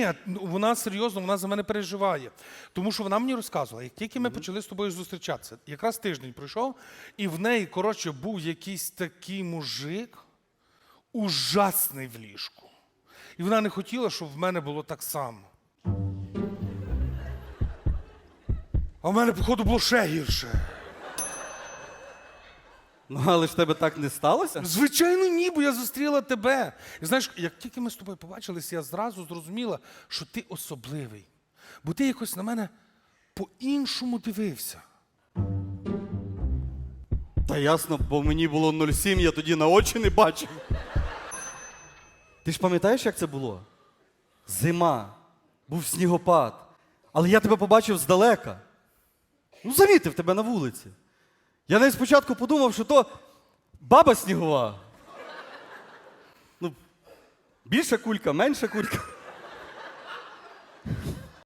Ні, ну, вона серйозно, вона за мене переживає. Тому що вона мені розказувала, як тільки ми почали з тобою зустрічатися, якраз тиждень пройшов, і в неї, коротше, був якийсь такий мужик, ужасний в ліжку. І вона не хотіла, щоб в мене було так само. А в мене, походу, було ще гірше. Ну, але ж тебе так не сталося? Звичайно, ні, бо я зустріла тебе. І знаєш, як тільки ми з тобою побачилися, я зразу зрозуміла, що ти особливий. Бо ти якось на мене по-іншому дивився. Та ясно, бо мені було 0,7, я тоді на очі не бачив. Ти ж пам'ятаєш, як це було? Зима, був снігопад. Але я тебе побачив здалека. Ну, замітив тебе на вулиці. Я навіть спочатку подумав, що то баба снігова. Ну, більша кулька, менша кулька.